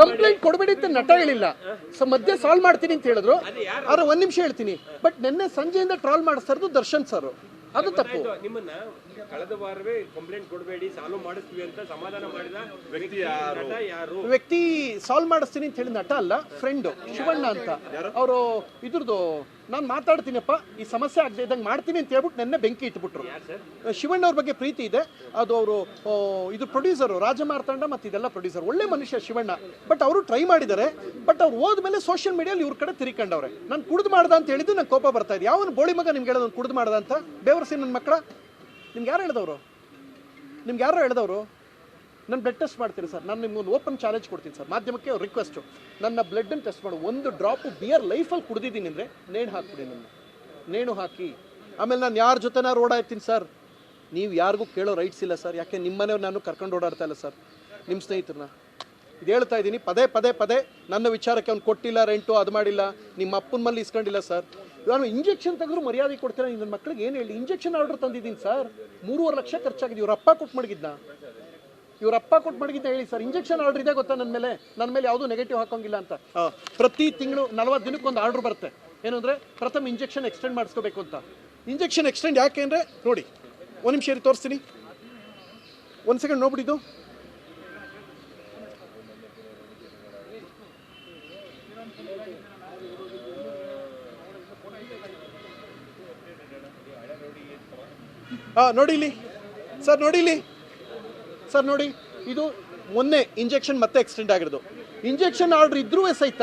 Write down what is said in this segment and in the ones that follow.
Complaint ಕೊಡಬೇಡಿ ಅಂತ ನಟ ಹೇಳಿಲ್ಲ. ಸೊ ಮಧ್ಯೆ ಸಾಲ್ವ್ ಮಾಡ್ತೀನಿ ಅಂತ ಹೇಳಿದ್ರು. ಆದ್ರೆ ಒಂದ್ ನಿಮಿಷ ಹೇಳ್ತೀನಿ. ಬಟ್ ನಿನ್ನೆ ಸಂಜೆಯಿಂದ ಟ್ರಾಲ್ ಮಾಡಿಸ್ತಾ ಇರೋದು ದರ್ಶನ್ ಸರ್ ಅದು ತಪ್ಪು. ನಿಮ್ಮನ್ನ ಕಳೆದ ವಾರವೇ ಕಂಪ್ಲೇಂಟ್ ಕೊಡಬೇಡಿ ಸಾಲ್ವ್ ಮಾಡಿಸ್ತೀವಿ ಅಂತ ಸಮಾಧಾನ ಮಾಡಿದ ವ್ಯಕ್ತಿ ಯಾರು? ವ್ಯಕ್ತಿ ಸಾಲ್ವ್ ಮಾಡಿಸ್ತೀನಿ ಅಂತ ಹೇಳಿದ ನಟ ಅಲ್ಲ ಫ್ರೆಂಡ್ ಶಿವಣ್ಣ ಅಂತ. ಅವರು ಇದ್ರದ್ದು ನಾನು ಮಾತಾಡ್ತೀನಪ್ಪ ಈ ಸಮಸ್ಯೆ ಆಗದೆ ಇದ್ದಂಗೆ ಮಾಡ್ತೀನಿ ಅಂತ ಹೇಳ್ಬಿಟ್ಟು ನೆನ್ನೆ ಬೆಂಕಿ ಇಟ್ಬಿಟ್ರು. ಶಿವಣ್ಣ ಅವ್ರ ಬಗ್ಗೆ ಪ್ರೀತಿ ಇದೆ. ಅದು ಅವರು ಇದು ಪ್ರೊಡ್ಯೂಸರು ರಾಜಮಾರ್ತಾಂಡ ಮತ್ತು ಇದೆಲ್ಲ ಪ್ರೊಡ್ಯೂಸರ್ ಒಳ್ಳೆ ಮನುಷ್ಯ ಶಿವಣ್ಣ. ಬಟ್ ಅವರು ಟ್ರೈ ಮಾಡಿದ್ದಾರೆ ಬಟ್ ಅವ್ರು ಹೋದ್ಮೇಲೆ ಸೋಷಿಯಲ್ ಮೀಡಿಯಲ್ಲಿ ಇವ್ರ ಕಡೆ ತಿರ್ಕೊಂಡವ್ರೆ. ನಾನು ಕುಡ್ದು ಮಾಡ್ದ ಅಂತ ಹೇಳಿದ್ದು ನಂಗೆ ಕೋಪ ಬರ್ತಾ ಇದೆ. ಯಾವನು ಬೋಳಿ ಮಗ ನಿಮ್ಗೆ ಹೇಳೋದು ಕುಡ್ದು ಮಾಡ್ದ ಅಂತ? ಬೇವರ್ಸಿ ನನ್ನ ಮಕ್ಕಳ ನಿಮ್ಗೆ ಯಾರು ಹೇಳಿದವರು? ನಿಮ್ಗೆ ಯಾರು ಹೇಳ್ದವರು? ನಾನು ಬ್ಲಡ್ ಟೆಸ್ಟ್ ಮಾಡ್ತೀನಿ ಸರ್. ನಾನು ನಿಮ್ಗೊಂದು ಓಪನ್ ಚಾಲೆಂಜ್ ಕೊಡ್ತೀನಿ ಸರ್. ಮಾಧ್ಯಮಕ್ಕೆ ರಿಕ್ವೆಸ್ಟು ನನ್ನ ಬ್ಲಡ್ಡನ್ನು ಟೆಸ್ಟ್ ಮಾಡು. ಒಂದು ಡ್ರಾಪು ಬಿಯರ್ ಲೈಫಲ್ಲಿ ಕುಡಿದಿದ್ದೀನಿ ಅಂದರೆ ನೇಣು ಹಾಕ್ಬಿಡಿ ನನ್ನ ನೇಣು ಹಾಕಿ. ಆಮೇಲೆ ನಾನು ಯಾರ ರೋಡ್ ಓಡಾಡ್ತೀನಿ ಸರ್. ನೀವು ಯಾರಿಗೂ ಕೇಳೋ ರೈಟ್ಸ್ ಇಲ್ಲ ಸರ್. ಯಾಕೆ ನಿಮ್ಮನೆ ನಾನು ಕರ್ಕೊಂಡು ಓಡಾಡ್ತಾ ಇಲ್ಲ ಸರ್. ನಿಮ್ಮ ಸ್ನೇಹಿತರನ್ನ. ಇದು ಹೇಳ್ತಾ ಇದ್ದೀನಿ. ಪದೇ ಪದೇ ಪದೇ ನನ್ನ ವಿಚಾರಕ್ಕೆ ಅವ್ನು ಕೊಟ್ಟಿಲ್ಲ, ರೆಂಟು, ಅದು ಮಾಡಿಲ್ಲ. ನಿಮ್ಮ ಅಪ್ಪನ ಮಲ್ಲಿ ಇಸ್ಕೊಂಡಿಲ್ಲ ಸರ್. ನಾನು ಇಂಜೆಕ್ಷನ್ ತೆಗೆದ್ರು ಮರ್ಯಾದೆ ಕೊಡ್ತೀರಾ? ನನ್ನ ಮಕ್ಳಿಗೆ ಏನು ಹೇಳಿ? ಇಂಜೆಕ್ಷನ್ ಆರ್ಡರ್ ತಂದಿದ್ದೀನಿ ಸರ್. ಮೂರುವರೆ ಲಕ್ಷ ಖರ್ಚಾಗಿದೆ. ಇವ್ರ ಅಪ್ಪ ಕೊಟ್ಟು ಮಡಗಿದ್ನ. ಇವ್ರ ಅಪ್ಪ ಕೊಟ್ಟು ಮಡಗಿದ್ದ ಹೇಳಿ ಸರ್ ಇಂಜೆಕ್ಷನ್ ಆರ್ಡರ್ ಇದೆ ಗೊತ್ತಾ ನನ್ನ ಮೇಲೆ? ನನ್ನ ಮೇಲೆ ಯಾವುದೂ ನೆಗೆಟಿವ್ ಹಾಕೋಂಗಿಲ್ಲ ಅಂತ. ಪ್ರತಿ ತಿಂಗಳು ನಲವತ್ತು ದಿನಕ್ಕೆ ಒಂದು ಆರ್ಡರ್ ಬರುತ್ತೆ. ಏನು ಅಂದರೆ ಪ್ರಥಮ ಇಂಜೆಕ್ಷನ್ ಎಕ್ಸ್ಟೆಂಡ್ ಮಾಡಿಸ್ಕೋಬೇಕು ಅಂತ. ಇಂಜೆಕ್ಷನ್ ಎಕ್ಸ್ಟೆಂಡ್ ಯಾಕೆ ಅಂದರೆ ನೋಡಿ ಒಂದು ನಿಮಿಷ ಇಲ್ಲಿ ತೋರಿಸ್ತೀನಿ. ಒಂದು ಸೆಕೆಂಡ್ ನೋಡ್ಬಿಟ್ಟಿದ್ದು ಹಾಂ ನೋಡಿ ಇಲ್ಲಿ. ಸರ್ ನೋಡಿ ಇಲ್ಲಿ. ಸರ್ ನೋಡಿ, ಇದು ಮೊನ್ನೆ ಇಂಜೆಕ್ಷನ್ ಮತ್ತೆ ಎಕ್ಸ್ಟೆಂಡ್ ಆಗಿರೋದು. ಇಂಜೆಕ್ಷನ್ ಆರ್ಡರ್ ಇದ್ರೂ ಸಹಿತ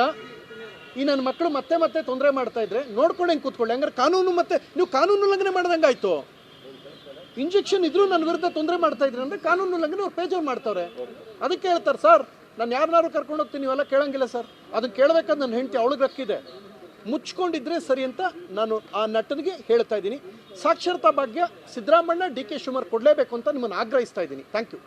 ಈ ನನ್ನ ಮಕ್ಕಳು ಮತ್ತೆ ಮತ್ತೆ ತೊಂದರೆ ಮಾಡ್ತಾ ಇದ್ರೆ ನೋಡ್ಕೊಂಡು ಹೆಂಗೆ ಕೂತ್ಕೊಳ್ಳಿ. ಹಂಗಾರೆ ಕಾನೂನು ಮತ್ತೆ, ನೀವು ಕಾನೂನು ಉಲ್ಲಂಘನೆ ಮಾಡ್ದಂಗಾಯ್ತು ಇಂಜೆಕ್ಷನ್ ಇದ್ರೂ ನನ್ನ ವಿರುದ್ಧ ತೊಂದರೆ ಮಾಡ್ತಾ ಇದ್ರೆ ಅಂದರೆ ಕಾನೂನು ಉಲ್ಲಂಘನೆ ಅವ್ರು ಪೇಜವ್ರು ಮಾಡ್ತಾವ್ರೆ. ಅದಕ್ಕೆ ಹೇಳ್ತಾರೆ, ಸರ್, ನಾನು ಯಾರನ್ನಾರು ಕರ್ಕೊಂಡು ಹೋಗ್ತೀನಿ, ನೀವೆಲ್ಲ ಕೇಳಂಗಿಲ್ಲ ಸರ್. ಅದನ್ನು ಕೇಳಬೇಕಾದ್ರೆ ನನ್ನ ಹೆಂಡತಿ ಅವಳಿಗೆ ರಕ್ಕಿದೆ. ಮುಚ್ಕೊಂಡಿದ್ರೆ ಸರಿ ಅಂತ ನಾನು ಆ ನಟನಿಗೆ ಹೇಳ್ತಾ ಇದ್ದೀನಿ. ಸಾಕ್ಷರತಾ ಭಾಗ್ಯ ಸಿದ್ದರಾಮಣ್ಣ, ಡಿ ಕೆ ಶಿವಮಾರ್ ಕೊಡಲೇಬೇಕು ಅಂತ ನಿಮ್ಮನ್ನು ಆಗ್ರಹಿಸ್ತಾ ಇದ್ದೀನಿ. Thank you.